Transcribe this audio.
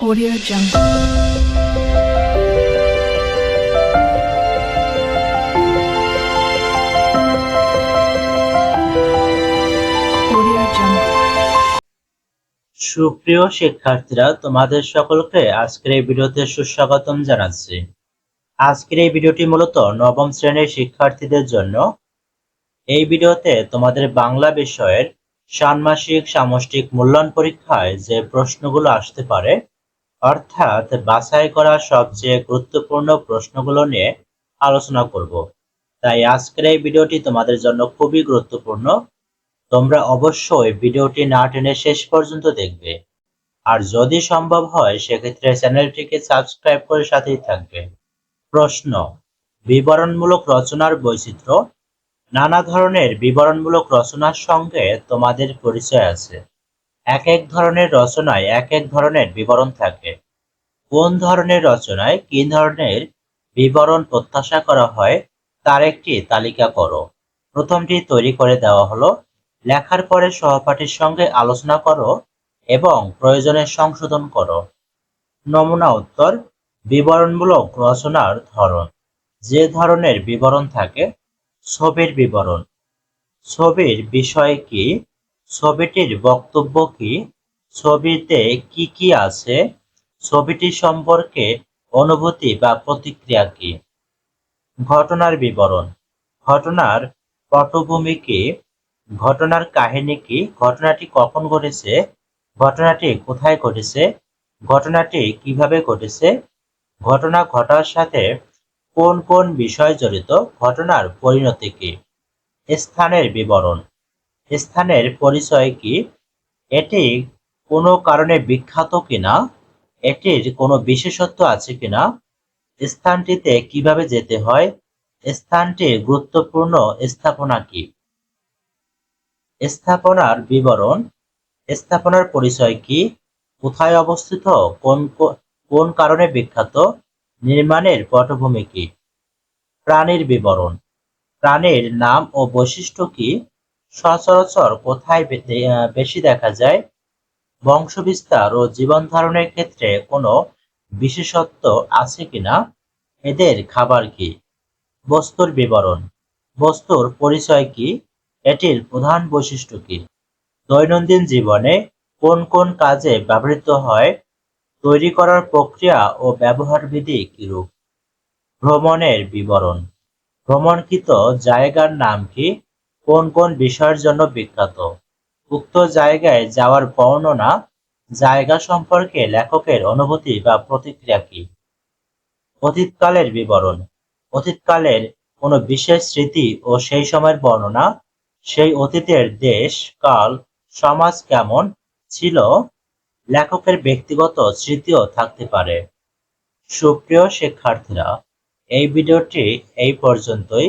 Audio Jungle. সুপ্রিয় শিক্ষার্থীরা, তোমাদের সকলকে আজকের এই ভিডিওতে সুস্বাগতম জানাচ্ছি। আজকের এই ভিডিওটি মূলত নবম শ্রেণির শিক্ষার্থীদের জন্য। এই ভিডিওতে তোমাদের বাংলা বিষয়ের ষান্মাসিক সামষ্টিক মূল্যায়ন পরীক্ষায় যে প্রশ্নগুলো আসতে পারে অর্থাৎ বাছাই করা সবচেয়ে গুরুত্বপূর্ণ প্রশ্নগুলো নিয়ে আলোচনা করব। তাই আজকের এই ভিডিওটি তোমাদের জন্য খুবই গুরুত্বপূর্ণ। তোমরা অবশ্যই ভিডিওটি না টেনে শেষ পর্যন্ত দেখবে। আর যদি সম্ভব হয়, সেক্ষেত্রে চ্যানেলটিকে সাবস্ক্রাইব করে সাথেই থাকবে। প্রশ্ন, বিবরণমূলক রচনার বৈচিত্র্য? নানা ধরনের বিবরণমূলক রচনার সঙ্গে তোমাদের পরিচয় আছে। এক এক ধরনের রচনায় এক এক ধরনের বিবরণ থাকে। কোন ধরনের রচনায় কি ধরনের বিবরণ প্রত্যাশা করা হয়, তার একটি তালিকা করো। প্রথমটি তৈরি করে দেওয়া হলো, লেখার পরে সহপাঠীর সঙ্গে আলোচনা করো এবং প্রয়োজনে সংশোধন করো। নমুনা উত্তর, বিবরণমূলক রচনার ধরন। যে ধরনের বিবরণ থাকে, ছবির বিবরণ। ছবির বিষয় কি ছবিটির বক্তব্য কি? ছবিতে কি কি আছে? ছবিটি সম্পর্কে অনুভূতি বা প্রতিক্রিয়া কি? ঘটনার বিবরণ। ঘটনার পটভূমি কি? ঘটনার কাহিনী কি? ঘটনাটি কখন ঘটেছে? ঘটনাটি কোথায় ঘটেছে? ঘটনাটি কীভাবে ঘটেছে? ঘটনা ঘটার সাথে কোন কোন বিষয় জড়িত? ঘটনার পরিণতি কি? স্থানের বিবরণ। স্থানের পরিচয় কি? এটি কোনো কারণে বিখ্যাত কিনা? এটির কোনো বিশেষত্ব আছে কিনা? স্থানটিতে কীভাবে যেতে হয়? স্থানটির গুরুত্বপূর্ণ স্থাপনা কি? স্থাপনার বিবরণ। স্থাপনার পরিচয় কি? কোথায় অবস্থিত? কোন কোন কারণে বিখ্যাত? নির্মাণের পটভূমি কি? প্রাণীর বিবরণ। প্রাণীর নাম ও বৈশিষ্ট্য কি? সচরাচর কোথায় বেশি দেখা যায়? বংশবিস্তার ও জীবন ধারণের ক্ষেত্রে কোনো বিশেষত্ব আছে কিনা? এদের খাবার কি? বস্তুর বিবরণ। বস্তুর পরিচয় কি? এটির প্রধান বৈশিষ্ট্য কি? দৈনন্দিন জীবনে কোন কোন কাজে ব্যবহৃত হয়? তৈরি করার প্রক্রিয়া ও ব্যবহার বিধি কিরূপ? ভ্রমণের বিবরণ। ভ্রমণকৃত জায়গার নাম কি? কোন কোন বিষয়ের জন্য বিখ্যাত? উক্ত জায়গায় যাওয়ার বর্ণনা, জায়গা সম্পর্কে লেখকের অনুভূতি বা প্রতিক্রিয়া কি? অতীতকালের বিবরণ, অতীতকালের কোনো বিশেষ স্মৃতি ও সেই সময়ের বর্ণনা, সেই অতীতের দেশ, কাল, সমাজ কেমন ছিল, লেখকের ব্যক্তিগত স্মৃতিও থাকতে পারে। সুপ্রিয় শিক্ষার্থীরা, এই ভিডিওটি এই পর্যন্তই।